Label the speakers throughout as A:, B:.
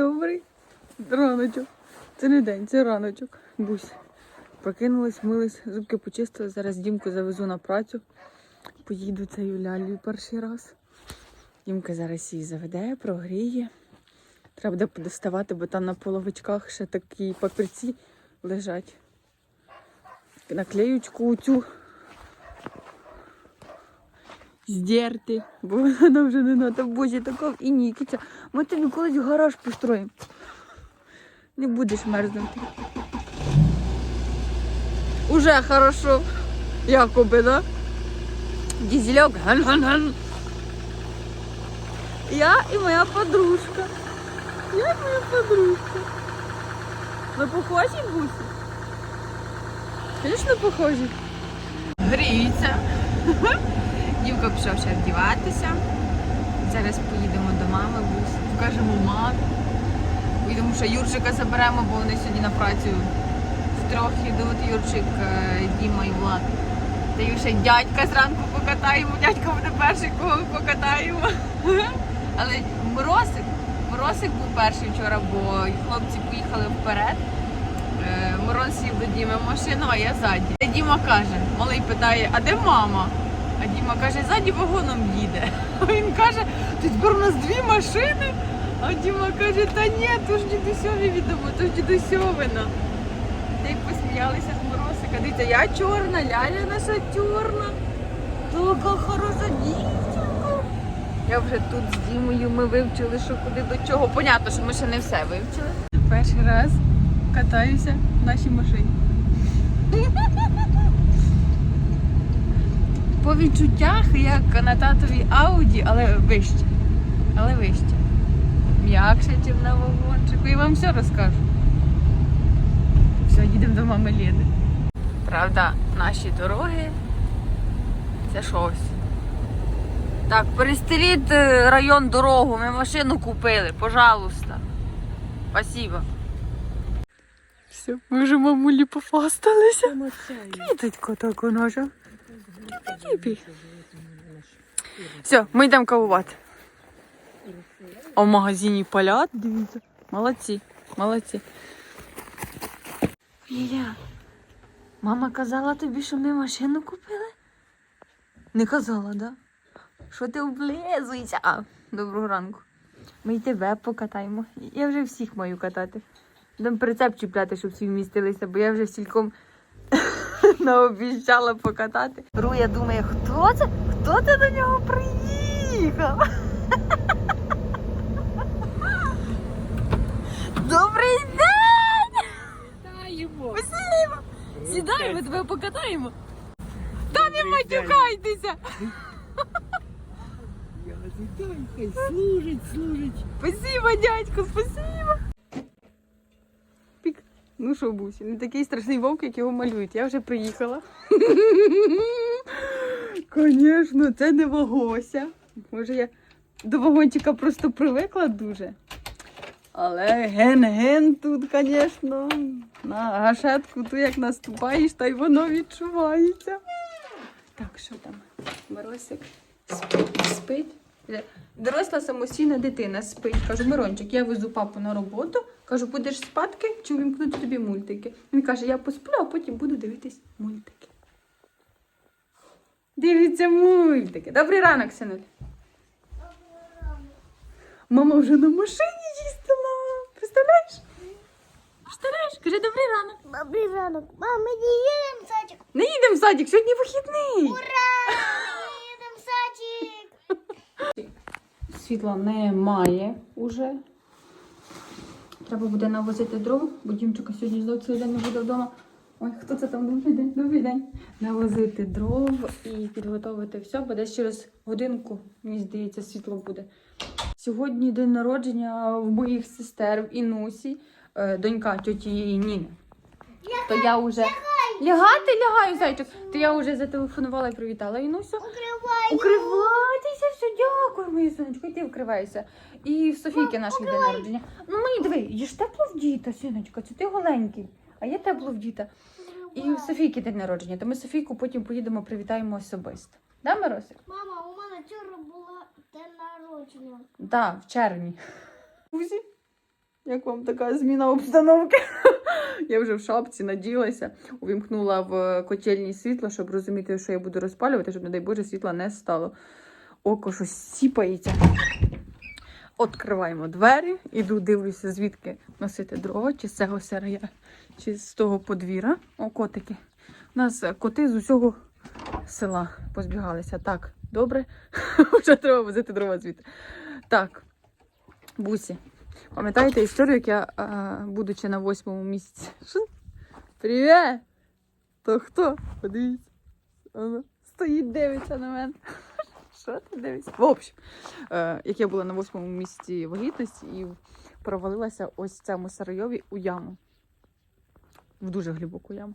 A: добрий. Раночок. Це не день, це раночок. Бусь. Прокинулась, милась, зубки почистила. Зараз Дімку завезу на працю. Поїду цією лялею перший раз. Дімка зараз її заведе, прогріє. Треба буде подоставати, бо там на половичках ще такі папірці лежать. Наклеючку цю здерти, бо вона вже не треба. Боже, така і нікиця. Ми тобі колись гараж построїмо. Не будеш мерзнути. Уже хорошо. Якоби, да? Дізельок. Ган-ган-ган. Я і моя подружка. Я і моя подружка. Ви похожі, Бусі? Звісно, похожі. Гріються. Дівка пішов ще вдіватися. Зараз поїдемо до мами, Покажемо мамі. Поїдемо ще Юрчика заберемо, бо вони сьогодні на працю втрьох йдуть. Юрчик, е, Діма і Влад. Та й ще дядька зранку покатаємо. Дядька буде перший, кого покатаємо. Але Моросик, Моросик був перший вчора, бо хлопці поїхали вперед. Е, Мирон сів до Діми машину, а я ззаді. Діма каже, малий питає, а де мама? А Діма каже, ззаді вагоном їде. А він каже, тут тепер у нас дві машини. А Діма каже, та ні, то ж дідусьові відомо, то ж дідусьовина. Та й посміялися з Моросика. Дивіться, я чорна, ляля наша чорна. Така хороша дівчинка. Я вже тут з Дімою ми вивчили, що куди до чого. Понятно, що ми ще не все вивчили. Перший раз катаюся в нашій машині. По відчуттях, як на татовій Ауді, але вище. Але вище. М'якше, ніж на вагончику. І вам все розкажу. Все, їдемо до мами Ліни. Правда, наші дороги це щось. Так, перестеліть е, район дорогу, ми машину купили, пожалуйста. Спасибо. Все, ми вже мамулі пофасталися. Квіточка така наша. Кіпі. Все, ми йдемо кавувати. А в магазині палят, дивіться. Молодці, молодці. Ліля, мама казала тобі, що ми машину купили? Не казала, да? Що ти облизуєшся? А, доброго ранку. Ми й тебе покатаємо. Я вже всіх маю катати. Дам прицеп чіпляти, щоб всі вмістилися, бо я вже стільком наобіщала покатати. Руя думає, хто це? Хто це до нього приїхав? Добрий день!
B: Вітаємо!
A: Сідай, ми тебе покатаємо. Та не матюкайтеся!
B: Служить, служить.
A: Спасибо, дядько, спасибо. Ну що, Бусі, не такий страшний вовк, як його малюють. Я вже приїхала. Звісно, це не вагося. Може, я до вагончика просто привикла дуже. Але ген-ген тут, звісно, на гашетку ту як наступаєш, та й воно відчувається. Так, що там? Моросик спить. спить. Доросла самостійна дитина спить. Кажу, Мирончик, я везу папу на роботу. Кажу, будеш спадки чи увімкнути тобі мультики? Він каже, я посплю, а потім буду дивитись мультики. Дивіться мультики. Добрий ранок, синуль. Мама вже на машині їздила. Представляєш? Представляєш? Кажи добрий ранок.
C: Добрий ранок. Мам, ми не їдемо в садик.
A: Не їдемо в садик, сьогодні вихідний.
C: Ура! Ми їдемо в садик.
A: Світла немає уже. Треба буде навозити дров, бо Дімчика сьогодні знов цілий день не буде вдома. Ой, хто це там? Добрий день, добрий день. Навозити дров і підготовити все, бо десь через годинку, мені здається, світло буде. Сьогодні день народження в моїх сестер в Інусі, е, донька тьоті Ніни. То я вже лягати лягаю, зайчик. То я вже зателефонувала і привітала Інусю.
C: Укривай.
A: Укривайтеся, все, дякую, моє сонечко, і ти вкривайся. І в Софійки наш день народження. Ну мені диви, є ж тепло вдіта, синочка, це ти голенький, а я тепло вдіта. І в Софійки день народження, то ми Софійку потім поїдемо привітаємо особисто. Да, Миросик?
C: Мама, у мене вчора була день народження.
A: Да, в червні. Узі? Як вам така зміна обстановки? Я вже в шапці наділася, увімкнула в котельні світло, щоб розуміти, що я буду розпалювати, щоб, не дай Боже, світла не стало. Око щось сіпається. Откриваємо двері, іду, дивлюся, звідки носити дрова, чи з цього сарая, чи з того подвір'я. О, котики. У нас коти з усього села позбігалися. Так, добре. Вже треба возити дрова звідти. Так, бусі. Пам'ятаєте історію, як я, будучи на восьмому місяці? Привіт! То хто? Подивіться. Стоїть, дивиться на мене. Що ти дивишся? В общем, е, як я була на восьмому місяці вагітності і провалилася ось цьому сарайові у яму. В дуже глибоку яму.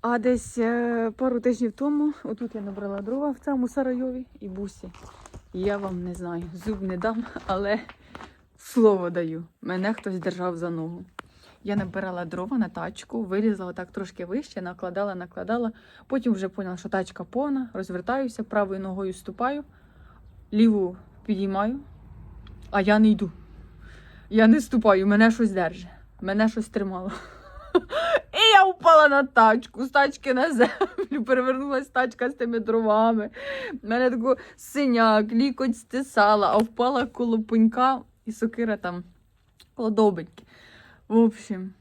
A: А десь е, пару тижнів тому, отут я набрала дрова в цьому сарайові і бусі. Я вам не знаю, зуб не дам, але слово даю. Мене хтось держав за ногу. Я набирала дрова на тачку, вилізла отак трошки вище, накладала, накладала. Потім вже поняла, що тачка повна, розвертаюся, правою ногою ступаю, ліву підіймаю, а я не йду. Я не ступаю, мене щось держить, мене щось тримало. І я впала на тачку, з тачки на землю, перевернулася тачка з тими дровами. Мене тако синяк, лікоть стисала, а впала коло пенька і сокира там коло. В общем,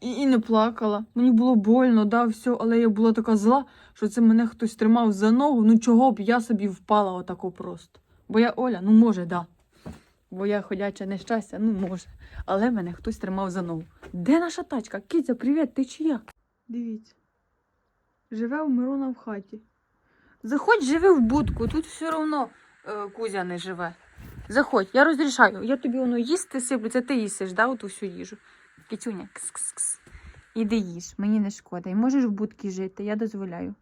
A: і, і не плакала. Мені було больно, да, все, але я була така зла, що це мене хтось тримав за ногу. Ну чого б я собі впала отако просто. Бо я Оля, ну може, да. Бо я ходяче нещастя, ну може. Але мене хтось тримав за ногу. Де наша тачка? Киця, привіт, ти чия? Дивіться. Живе у Мирона в хаті. Заходь, живи в будку, тут все одно е, Кузя не живе. Заходь, я розрішаю. Я тобі воно їсти сиплю, це ти їсиш, да, оту всю їжу. Кицюня, кс-кс-кс. Іди їж, мені не шкода. І можеш в будці жити, я дозволяю.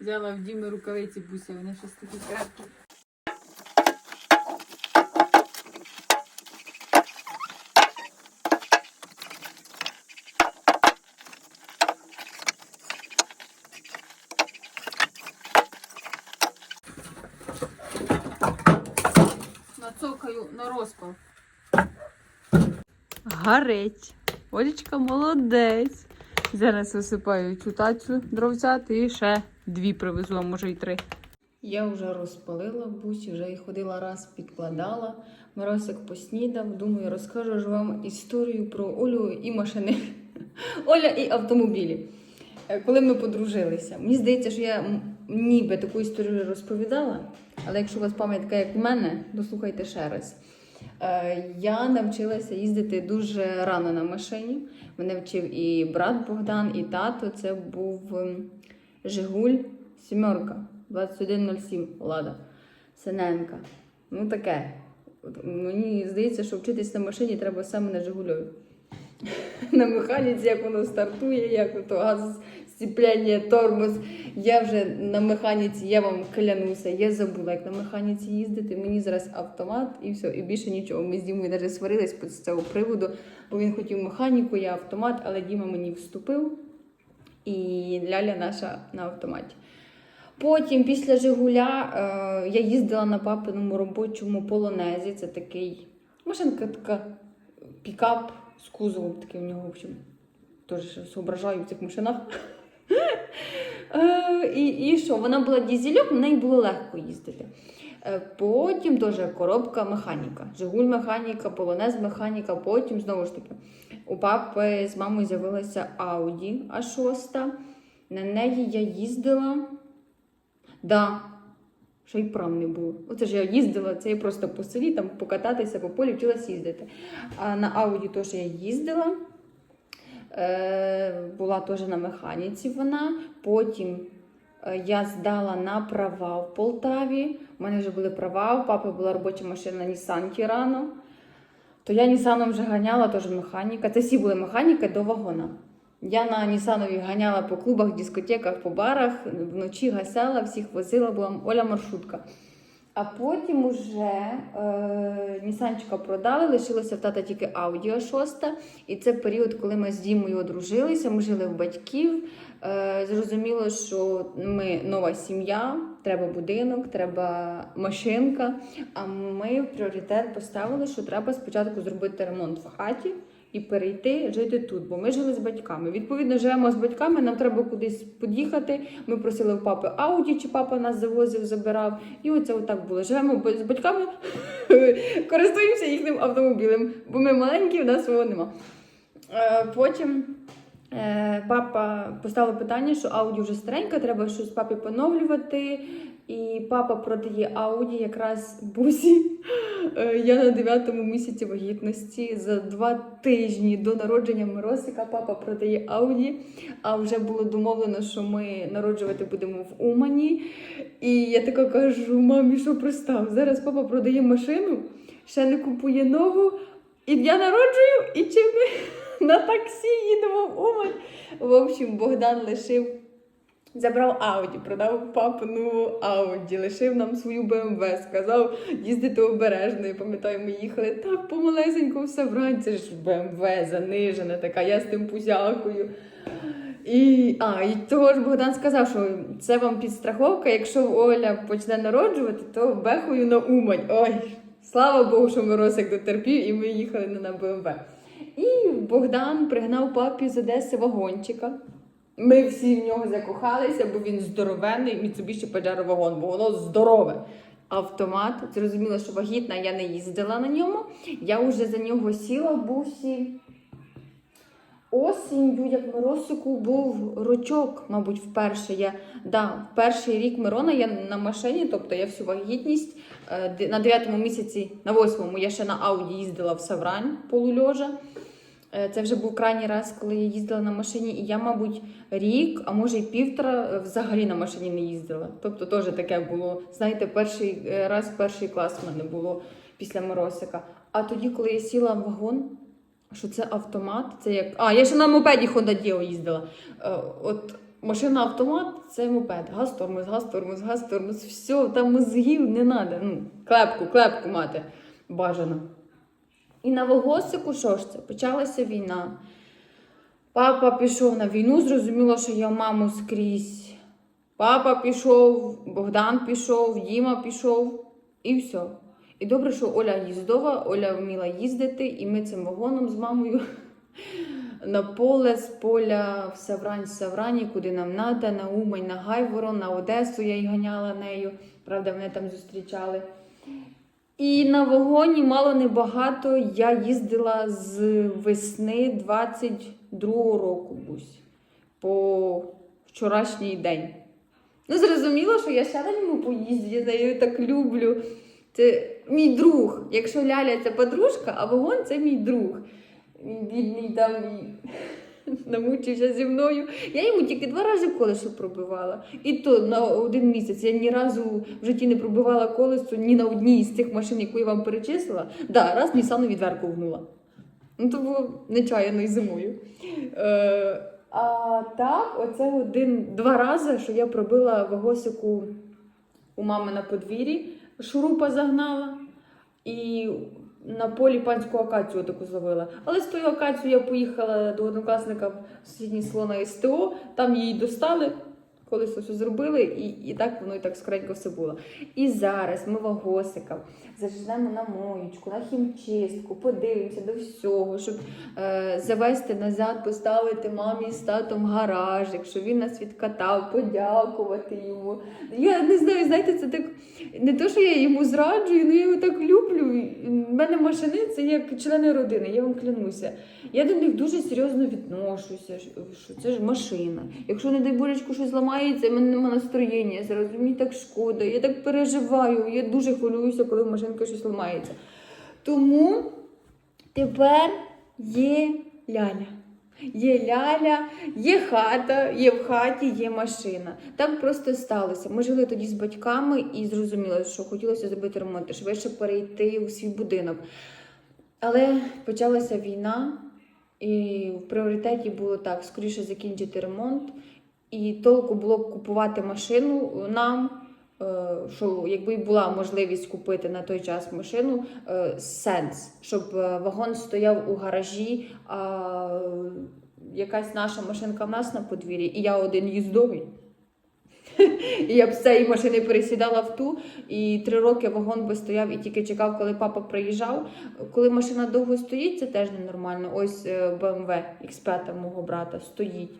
A: Взяла в Діми рукавиці буся, вони щось такі крепкі. Нацокаю на розпал. Гарить. Олечка молодець. Зараз висипаю цю тацю дровцят і ще дві привезу, а може й три. Я вже розпалила бусі, вже і ходила раз, підкладала. Миросик поснідав. Думаю, розкажу ж вам історію про Олю і машини. Оля і автомобілі. Е, Коли ми подружилися, мені здається, що я ніби таку історію розповідала, але якщо у вас пам'ять така, як у мене, дослухайте ще раз. Е, Я навчилася їздити дуже рано на машині. Мене вчив і брат Богдан, і тато. Це був ем, Жигуль сімерка 2107 Лада Синенка. Ну таке. Мені здається, що вчитись на машині треба саме на Жигульові. На механіці, як воно стартує, як то газ, сцепляння, тормоз. Я вже на механіці, я вам клянуся, я забула, як на механіці їздити. Мені зараз автомат і все, і більше нічого. Ми з Дімою навіть сварились з цього приводу, бо він хотів механіку, я автомат, але Діма мені вступив, і Ляля наша на автоматі. Потім, після Жигуля, е, я їздила на папиному робочому полонезі. Це такий машинка така пікап з кузовом, такий в нього, в общем, теж зображаю в цих машинах. Е, І, і що? Вона була дізельок, на неї було легко їздити. Е, Потім теж коробка механіка. Жигуль механіка, полонез механіка, потім знову ж таки. У папи з мамою з'явилася Audi А6. На неї я їздила. Да, ще й прав не було. Оце ж я їздила, це я просто по селі там покататися по полі, вчилась їздити. А на Ауді теж я їздила. Е, була теж на механіці вона. Потім е, я здала на права в Полтаві. У мене вже були права, у папи була робоча машина Nissan Tirano. То я Нісаном вже ганяла, теж механіка. Це всі були механіки до вагона. Я на Нісанові ганяла по клубах, дискотеках, по барах, вночі гасала, всіх возила, була Оля маршрутка. А потім уже е, Нісанчика продали, лишилося в тата тільки Audi 6. І це період, коли ми з Дімою одружилися, ми жили в батьків. Е, зрозуміло, що ми нова сім'я, треба будинок, треба машинка. А ми в пріоритет поставили, що треба спочатку зробити ремонт в хаті і перейти жити тут, бо ми жили з батьками. Відповідно, живемо з батьками, нам треба кудись під'їхати. Ми просили в папи Ауді, чи папа нас завозив, забирав. І оце отак було. Живемо з батьками, користуємося їхнім автомобілем, бо ми маленькі, в нас свого нема. Е, Потім папа поставив питання, що Ауді вже старенька, треба щось папі поновлювати. І папа продає Ауді якраз бусі. Е, Я на 9 місяці вагітності за два тижні до народження Миросика папа продає Ауді. А вже було домовлено, що ми народжувати будемо в Умані. І я така кажу: мамі, що пристав? Зараз папа продає машину, ще не купує нову. І я народжую, і чи ми на таксі їдемо в Умань. В общем, Богдан лишив. Забрав Ауді, продав папину Ауді, лишив нам свою БМВ, сказав їздити обережно. Я пам'ятаю, ми їхали так помалесенько все вранці ж БМВ занижена, така, я з тим пузякою. І, а, і того ж Богдан сказав, що це вам підстраховка, якщо Оля почне народжувати, то бехою на Умань. Ой, слава Богу, що Миросик дотерпів, і ми їхали не на БМВ. І Богдан пригнав папі з Одеси вагончика. Ми всі в нього закохалися, бо він здоровенний Mitsubishi Pajero вагон, бо воно здорове. Автомат. Зрозуміло, що вагітна я не їздила на ньому. Я вже за нього сіла в бусі. Осінню, як Миросику, був рочок, мабуть, вперше. Я, да, перший рік Мирона я на машині, тобто я всю вагітність е, на 9 місяці, на 8 я ще на Ауді їздила в Саврань полульожа. Е, Це вже був крайній раз, коли я їздила на машині, і я, мабуть, рік, а може й півтора е, взагалі на машині не їздила. Тобто теж таке було. Знаєте, перший е, раз перший клас в мене було після Моросика. А тоді, коли я сіла в вагон, що це автомат, це як. А, я ще на мопеді Honda Dio їздила. От машина автомат це мопед. Газ, тормоз, газ, тормоз, газ, тормоз. Все, там мозгів не треба. Ну, клепку, клепку мати бажано. І на Вогосику, що ж це? Почалася війна. Папа пішов на війну, зрозуміло, що я маму скрізь. Папа пішов, Богдан пішов, Діма пішов, і все. І добре, що Оля їздова, Оля вміла їздити, і ми цим вагоном з мамою на поле, з поля в Саврань, в Саврані, куди нам треба, на Умань, на Гайворон, на Одесу я й ганяла нею. Правда, мене там зустрічали. І на вагоні мало не багато. Я їздила з весни 22-го року бусь по вчорашній день. Ну, зрозуміло, що я ще на ньому поїздю, я нею так люблю. Це мій друг. Якщо Ляля це подружка, а вагон це мій друг. Він бідний там і намучився зі мною. Я йому тільки два рази колесо пробивала. І то на один місяць. Я ні разу в житті не пробивала колесо ні на одній з цих машин, яку я вам перечислила. Да, раз Нісанові дверку вгнула. Ну, то було нечаяно і зимою. Е, а так, оце один-два рази, що я пробила вагосику у мами на подвір'ї, шурупа загнала і на полі панську акацію таку зловила. Але з тою акацією я поїхала до однокласника в сусіднє село на СТО, там її достали. Колись все зробили, і, і так воно і так скоренько все було. І зараз ми вагосика зажнемо на моєчку, на хімчистку, подивимося до всього, щоб е, завести назад, поставити мамі з татом гаражик, щоб він нас відкатав, подякувати йому. Я не знаю, знаєте, це так не то, що я йому зраджую, але я його так люблю. У мене машини це як члени родини, я вам клянуся. Я до них дуже серйозно відношуся, що це ж машина. Якщо, не дай божечку, щось зламається, в мене немає настроєння зразу, мені так шкода, я так переживаю, я дуже хвилююся, коли в машинка щось ламається. Тому тепер є ляля. Є ляля, є хата, є в хаті, є машина. Так просто сталося. Ми жили тоді з батьками і зрозуміли, що хотілося зробити ремонт, швидше перейти у свій будинок. Але почалася війна, і в пріоритеті було так: скоріше закінчити ремонт. І толку було б купувати машину нам, е, що якби була можливість купити на той час машину, е, сенс, щоб е, вагон стояв у гаражі, а якась наша машинка в нас на подвір'ї, і я один їздовий. І я б з цієї машини пересідала в ту, і три роки вагон би стояв і тільки чекав, коли папа приїжджав. Коли машина довго стоїть, це теж ненормально. Ось BMW X5 мого брата стоїть.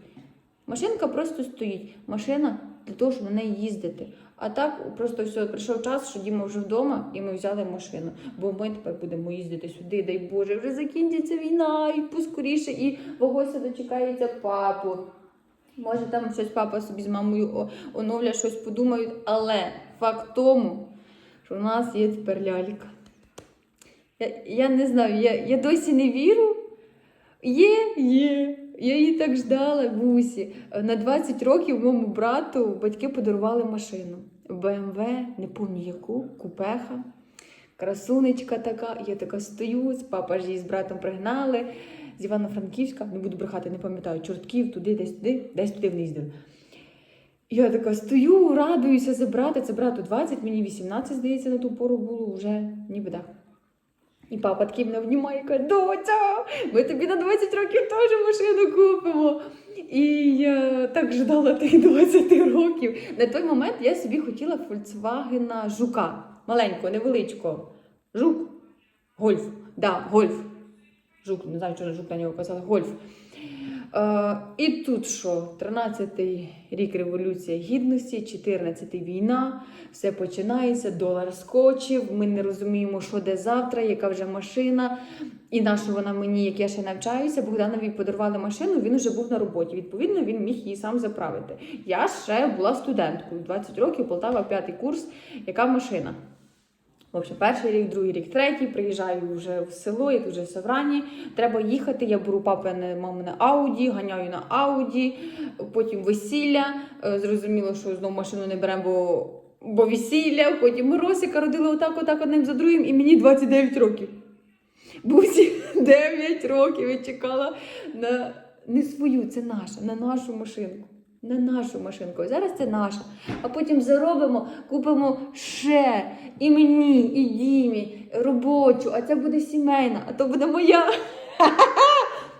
A: Машинка просто стоїть. Машина для того, щоб на неї їздити. А так просто все, прийшов час, що Діма вже вдома, і ми взяли машину. Бо ми тепер будемо їздити сюди, дай Боже, вже закінчиться війна, і поскоріше, і Вагося дочекається папу. Може, там щось папа собі з мамою о- оновлять, щось подумають, але факт тому, що в нас є тепер лялька. Я, я не знаю, я, я досі не вірю. Є, є. Я її так ждала, бусі. На 20 років моєму брату батьки подарували машину. БМВ, не пам'ятаю яку, купеха. Красунечка така. Я така стою, з папа ж її з братом пригнали. З Івано-Франківська, не буду брехати, не пам'ятаю, чортків, туди, десь туди, десь туди. І Я така стою, радуюся за брата. Це брату 20, мені 18, здається, на ту пору було вже ніби так. І папа такий мене внімає і каже, доця, ми тобі на 20 років теж машину купимо. І я так ждала тих 20 років. На той момент я собі хотіла Volkswagen Жука. Маленького, невеличкого. Жук. Гольф. Да, гольф. Жук, не знаю, чого жук на нього казали, гольф. Е, і тут що? 13-й рік Революція Гідності, 14-й війна, все починається, долар скочив, ми не розуміємо, що де завтра, яка вже машина. І на що вона мені, як я ще навчаюся, Богданові подарували машину, він вже був на роботі. Відповідно, він міг її сам заправити. Я ще була студенткою, 20 років, Полтава, п'ятий курс. Яка машина? В общем, перший рік, другий рік, третій. Приїжджаю вже в село, я тут вже в Саврані. Треба їхати. Я беру папи папине мамине Ауді, ганяю на Ауді, потім весілля. Е, Зрозуміло, що знову машину не беремо, бо, бо весілля. Потім ми Росика родили отак, отак одним за другим, і мені 29 років. Бусі 9 років я чекала на не свою, це наша, на нашу машинку. На нашу машинку. Зараз це наша. А потім заробимо, купимо ще і мені, і Дімі, робочу, а це буде сімейна, а то буде моя.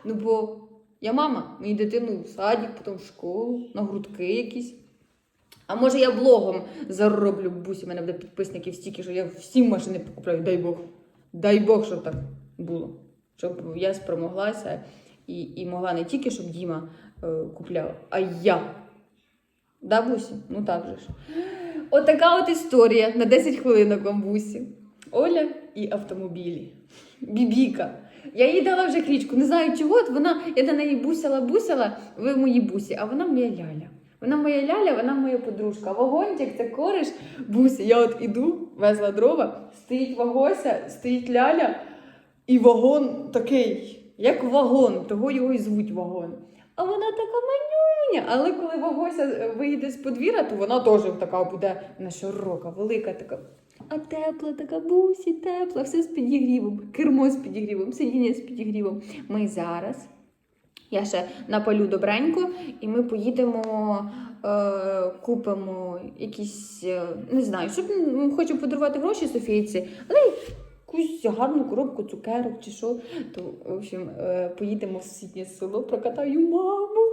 A: Ну бо я мама, мені дитину в садик, потім в школу, на грудки якісь. А може я блогом зароблю бусі, у мене буде підписників стільки, що я всім машини покупляю, дай Бог. Дай Бог, щоб так було. Щоб я спромоглася і, і могла не тільки, щоб Діма купляв, а я. Да, Бусі? Ну так же ж. Отака от історія на 10 хвилинок вам бусі. Оля і автомобілі. Бібіка. Я їй дала вже клічку, не знаю чого. От вона, я на неї бусила-бусила, ви мої бусі, а вона моя ляля. Вона моя ляля, вона моя подружка. Вагончик, це кориш бусі. Я от іду, везла дрова, стоїть вагося, стоїть ляля, і вагон такий, як вагон, того його і звуть вагон. А вона така манюня. Але коли Вагося е, вийде з подвір'я, то вона теж така буде вона широка, велика така. А тепла така бусі, тепла, все з підігрівом, кермо з підігрівом, сидіння з підігрівом. Ми зараз. Я ще напалю добренько, і ми поїдемо, е, купимо якісь, е, не знаю, щоб хочу подарувати гроші Софійці, але якусь гарну коробку цукерок чи що. То, в общем, е, поїдемо в сусіднє село, прокатаю маму.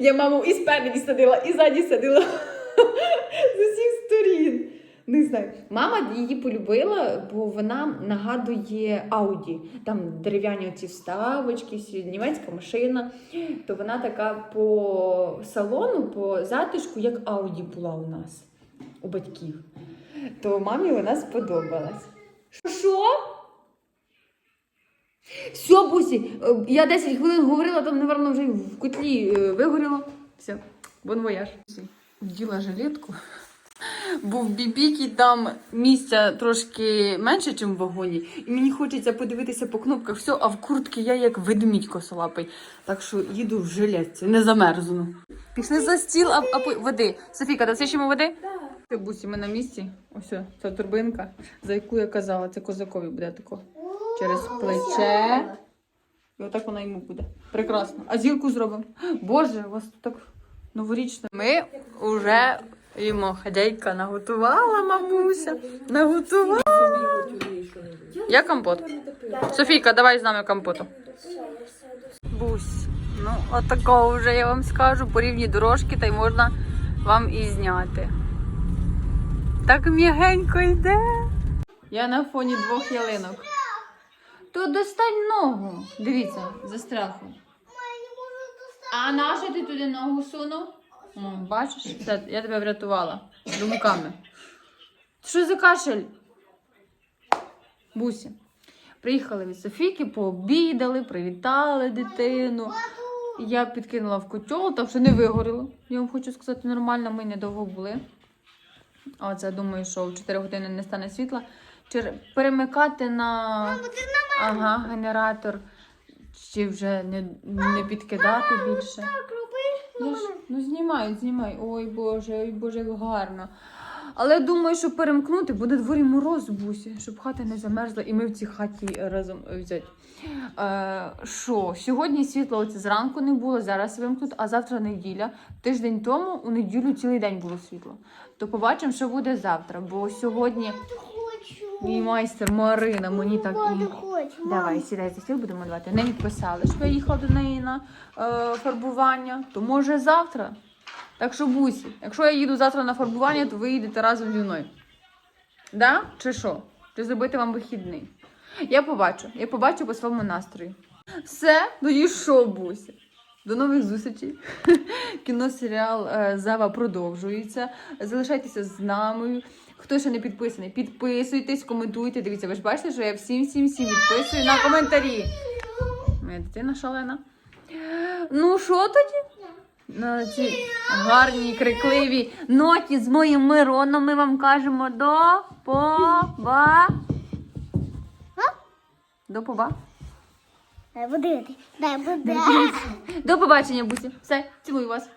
A: Я маму і спереді садила, і ззаді садила з усіх сторін. Не знаю. Мама її полюбила, бо вона нагадує Ауді. Там дерев'яні ці вставочки, німецька машина. То вона така по салону, по затишку, як Ауді була у нас, у батьків. То мамі вона сподобалась. Що? Все, Бусі, е, я 10 хвилин говорила, там, напевно, вже в котлі е, вигоріло. Все, бон вояж. Вділа жилетку. Бо в бібікі там місця трошки менше, ніж в вагоні. І мені хочеться подивитися по кнопках все, а в куртці я як ведмідь косолапий. Так що їду в жилетці, не замерзну. Пішли за стіл, а, а води. Софіка, ще води? Це бусі, ми на місці. Ось ця турбинка, за яку я казала, це козакові буде тако. Через плече. І отак вона йому буде. Прекрасно. А зірку зробимо. Боже, у вас тут так новорічно. Ми вже Йому хазяйка наготувала, мамуся. Наготувала. Я компот. Софійка, давай з нами компоту. Бусь. Ну, отакого вже я вам скажу. По рівні дорожки, та й можна вам і зняти. Так м'ягенько йде. Я на фоні двох ялинок. То достань ногу. Дивіться, за страху. А нащо ти туди ногу сунув? Бачиш, Все, я тебе врятувала думками. Що за кашель? Бусі. Приїхали від Софійки, пообідали, привітали дитину. Я підкинула в котел, так що не вигоріло. Я вам хочу сказати, нормально, ми недовго були. Оце думаю, що в 4 години не стане світла. Чи Перемикати на ага, генератор, чи вже не, не підкидати більше. Я ж, ну знімай, знімай. Ой Боже, ой Боже, як гарно. Але думаю, що перемкнути буде дворі мороз бусі, щоб хата не замерзла, і ми в цій хаті разом взяти. Е, Що, сьогодні світло оце зранку не було, зараз вимкнуть, а завтра неділя. Тиждень тому у неділю цілий день було світло. То побачимо, що буде завтра, бо сьогодні
C: Хочу.
A: мій майстер Марина мені так і.
C: хочу.
A: Давай, сідай за стіл, будемо малювати. Не відписали, що я їхала до неї на е, фарбування, то може завтра. Так що бусі, якщо я їду завтра на фарбування, то ви їдете разом зі мною. Да? Чи що? Чи зробити вам вихідний? Я побачу, я побачу по своєму настрою. Все, тоді що, бусі? До нових зустрічей. Кіносеріал е, Зава продовжується. Залишайтеся з нами. Хто ще не підписаний, підписуйтесь, коментуйте. Дивіться, ви ж бачите, що я всім, всім, всім відписую на коментарі. Моя дитина шалена. Ну, що тоді? На ці гарні, крикливі ноті з моїм Мироном ми вам кажемо до поба. До поба.
C: Дай буде. Дай буде.
A: До побачення, Бусі. Все, цілую вас.